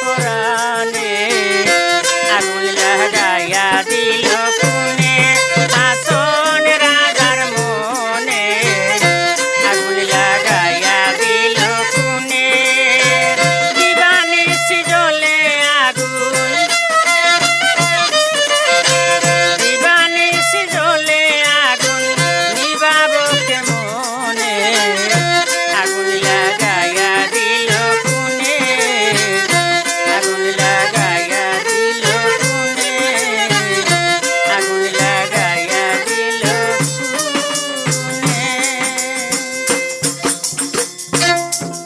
পুরাণে।